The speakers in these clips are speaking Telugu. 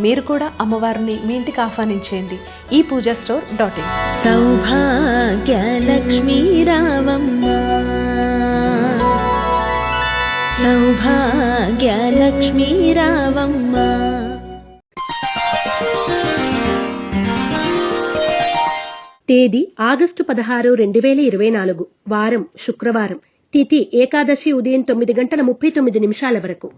మీరు కూడా అమ్మవారిని మీ ఇంటికి ఆహ్వానించేయండి. ఈ Puja store dot in. Saubhagyalakshmi రావమ్మ. సౌభాగ్యలక్ష్మీ రావమ్మ. తేదీ ఆగస్టు పదహారు రెండు వేల ఇరవై నాలుగు వారం శుక్రవారం తిథి ఏకాదశి ఉదయం తొమ్మిది గంటల ముప్పై తొమ్మిది నిమిషాల వరకు.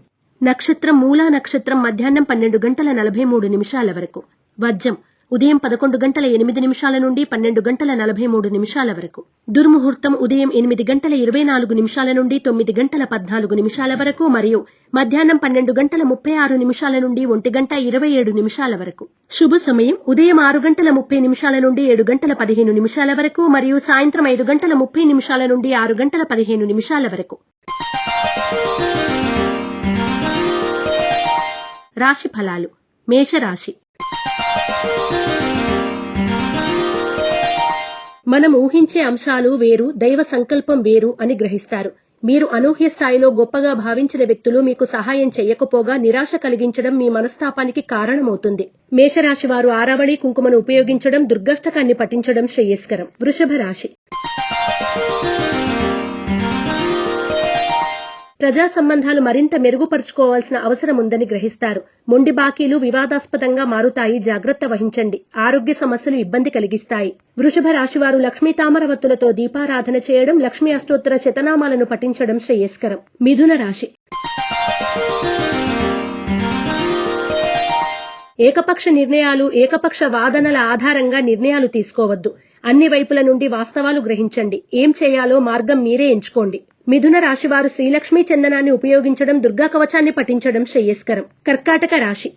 నక్షత్రం మూలా నక్షత్రం మధ్యాహ్నం పన్నెండు గంటల నలభై మూడు నిమిషాల వరకు. వర్జం ఉదయం పదకొండు గంటల ఎనిమిది నిమిషాల నుండి పన్నెండు గంటల నలభై మూడు నిమిషాల వరకు. దుర్ముహూర్తం ఉదయం ఎనిమిది గంటల ఇరవై నాలుగు నిమిషాల నుండి తొమ్మిది గంటల పద్నాలుగు నిమిషాల వరకు మరియు మధ్యాహ్నం పన్నెండు గంటల ముప్పై ఆరు నిమిషాల నుండి ఒంటి గంట ఇరవై ఏడు నిమిషాల వరకు. శుభ సమయం ఉదయం ఆరు గంటల ముప్పై నిమిషాల నుండి ఏడు గంటల పదిహేను నిమిషాల వరకు మరియు సాయంత్రం ఐదు గంటల ముప్పై నిమిషాల నుండి ఆరు గంటల పదిహేను నిమిషాల వరకు. రాశి ఫలాలు. మేషరాశి. మనం ఊహించే అంశాలు వేరు దైవ సంకల్పం వేరు అని గ్రహిస్తారు. మీరు అనూహ్య స్థాయిలో గొప్పగా భావించిన వ్యక్తులు మీకు సహాయం చేయకపోగా నిరాశ కలిగించడం మీ మనస్తాపానికి కారణమవుతుంది. మేషరాశి వారు ఆరావళి కుంకుమను ఉపయోగించడం దుర్గష్టకాన్ని పఠించడం శ్రేయస్కరం. వృషభ రాశి. ప్రజా సంబంధాలు మరింత మెరుగుపరుచుకోవాల్సిన అవసరం ఉందని గ్రహిస్తారు. మొండి బాకీలు వివాదాస్పదంగా మారుతాయి. జాగ్రత్త వహించండి. ఆరోగ్య సమస్యలు ఇబ్బంది కలిగిస్తాయి. వృషభ రాశివారు లక్ష్మీ తామరవత్తులతో దీపారాధన చేయడం లక్ష్మీ అష్టోత్తర శతనామాలను పఠించడం శ్రేయస్కరం. మిథున రాశి ఏకపక్ష నిర్ణయాలు ఏకపక్ష వాదనల ఆధారంగా నిర్ణయాలు తీసుకోవద్దు. అన్ని వైపుల నుండి వాస్తవాలు గ్రహించండి. ఏం చేయాలో మార్గం మీరే ఎంచుకోండి. మిథున రాశివారు శ్రీలక్ష్మీ చందనాన్ని ఉపయోగించడం దుర్గా కవచాన్ని పఠించడం శ్రేయస్కరం. కర్కాటక రాశి.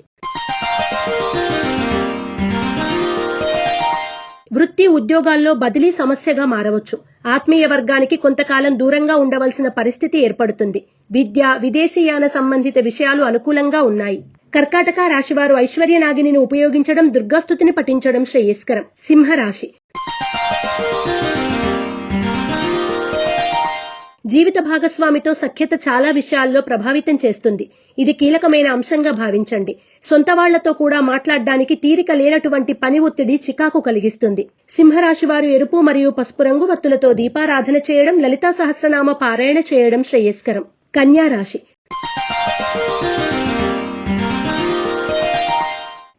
వృత్తి ఉద్యోగాల్లో బదిలీ సమస్యగా మారవచ్చు. ఆత్మీయ వర్గానికి కొంతకాలం దూరంగా ఉండవలసిన పరిస్థితి ఏర్పడుతుంది. విద్య విదేశీయాన సంబంధిత విషయాలు అనుకూలంగా ఉన్నాయి. కర్కాటక రాశివారు ఐశ్వర్య నాగిని ఉపయోగించడం దుర్గాస్తుతిని పఠించడం శ్రేయస్కరం. సింహరాశి. జీవిత భాగస్వామితో సఖ్యత చాలా విషయాల్లో ప్రభావితం చేస్తుంది. ఇది కీలకమైన అంశంగా భావించండి. సొంత వాళ్ళతో కూడా మాట్లాడడానికి తీరిక లేనటువంటి పని ఒత్తిడి చికాకు కలిగిస్తుంది. సింహరాశి వారు ఎరుపు మరియు పసుపు రంగు వత్తులతో దీపారాధన చేయడం లలితా సహస్రనామ పారాయణ చేయడం శ్రేయస్కరం. కన్యా రాశి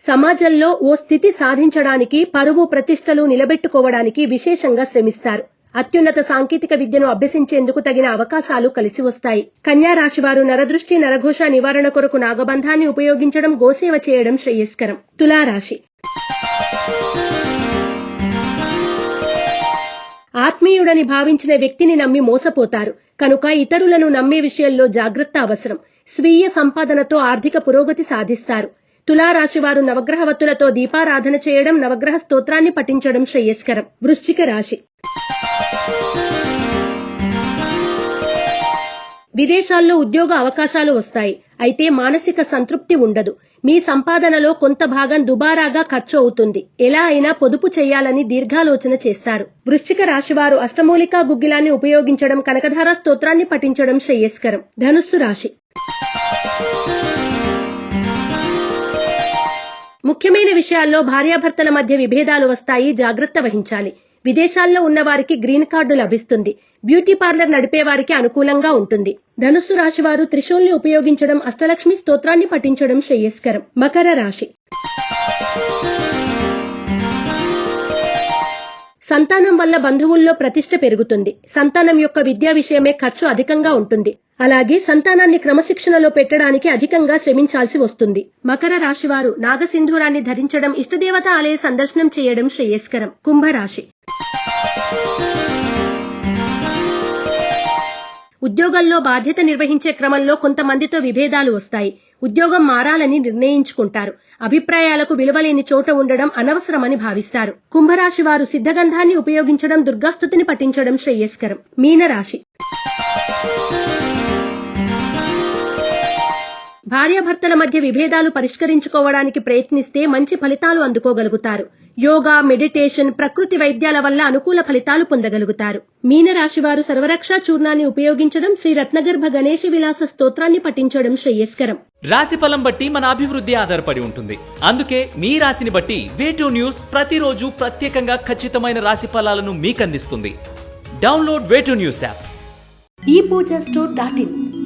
సమాజంలో ఓ స్థితి సాధించడానికి పరువు ప్రతిష్టలు నిలబెట్టుకోవడానికి విశేషంగా శ్రమిస్తారు. అత్యున్నత సాంకేతిక విద్యను అభ్యసించేందుకు తగిన అవకాశాలు కలిసి వస్తాయి. కన్యా రాశివారు నరదృష్టి నరఘోష నివారణ కొరకు నాగబంధాన్ని ఉపయోగించడం గోసేవ చేయడం శ్రేయస్కరం. తులారాశి. ఆత్మీయుడని భావించిన వ్యక్తిని నమ్మి మోసపోతారు. కనుక ఇతరులను నమ్మే విషయంలో జాగ్రత్త అవసరం. స్వీయ సంపాదనతో ఆర్థిక పురోగతి సాధిస్తారు. తులారాశి వారు నవగ్రహవత్తులతో దీపారాధన చేయడం నవగ్రహ స్తోత్రాన్ని పఠించడం శ్రేయస్కరం. వృశ్చిక రాశి. విదేశాల్లో ఉద్యోగ అవకాశాలు వస్తాయి. అయితే మానసిక సంతృప్తి ఉండదు. మీ సంపాదనలో కొంత భాగం దుబారాగా ఖర్చు అవుతుంది. ఎలా అయినా పొదుపు చేయాలని దీర్ఘాలోచన చేస్తారు. వృశ్చిక రాశివారు అష్టమూలికా గుగ్గిలాన్ని ఉపయోగించడం కనకధార స్తోత్రాన్ని పఠించడం శ్రేయస్కరం. ధనుస్సు రాశి. ముఖ్యమైన విషయాల్లో భార్యాభర్తల మధ్య విభేదాలు వస్తాయి జాగ్రత్త వహించాలి. విదేశాల్లో ఉన్నవారికి గ్రీన్ కార్డు లభిస్తుంది. బ్యూటీ పార్లర్ నడిపేవారికి అనుకూలంగా ఉంటుంది. ధనుస్సు రాశి వారు త్రిశూల్ని ఉపయోగించడం అష్టలక్ష్మి స్తోత్రాన్ని పఠించడం శ్రేయస్కరం. మకర రాశి. సంతానం వల్ల బంధువుల్లో ప్రతిష్ట పెరుగుతుంది. సంతానం యొక్క విద్యా విషయమే ఖర్చు అధికంగా ఉంటుంది. అలాగే సంతానాన్ని క్రమశిక్షణలో పెట్టడానికి అధికంగా శ్రమించాల్సి వస్తుంది. మకర రాశివారు నాగసింధూరాన్ని ధరించడం ఇష్టదేవత ఆలయ సందర్శనం చేయడం శ్రేయస్కరం. కుంభరాశి. ఉద్యోగంలో బాధ్యత నిర్వహించే క్రమంలో కొంతమందితో విభేదాలు వస్తాయి. ఉద్యోగం మారాలని నిర్ణయించుకుంటారు. అభిప్రాయాలకు విలువలేని చోట ఉండడం అనవసరమని భావిస్తారు. కుంభరాశి వారు సిద్ధగంధాన్ని ఉపయోగించడం దుర్గాస్తుతిని పఠించడం శ్రేయస్కరం. మీనరాశి. భార్యాభర్తల మధ్య విభేదాలు పరిష్కరించుకోవడానికి ప్రయత్నిస్తే మంచి ఫలితాలు అందుకోగలుగుతారు. యోగా మెడిటేషన్ ప్రకృతి వైద్యాల వల్ల అనుకూల ఫలితాలు పొందగలుగుతారు. మీనరాశి వారు సర్వరక్షా చూర్ణాన్ని ఉపయోగించడం శ్రీ రత్నగర్భ గణేశ విలాస స్తోత్రాన్ని పఠించడం శ్రేయస్కరం. రాశి ఫలం బట్టి మన అభివృద్ధి ఆధారపడి ఉంటుంది. అందుకే మీ రాశిని బట్టి వేటూ న్యూస్ ప్రతిరోజు ప్రత్యేకంగా ఖచ్చితమైన రాశి ఫలాలను మీకు అందిస్తుంది డౌన్లోడ్ వేటూ న్యూస్ యాప్. ఈ పూజ స్టోర్ డాట్ ఇన్.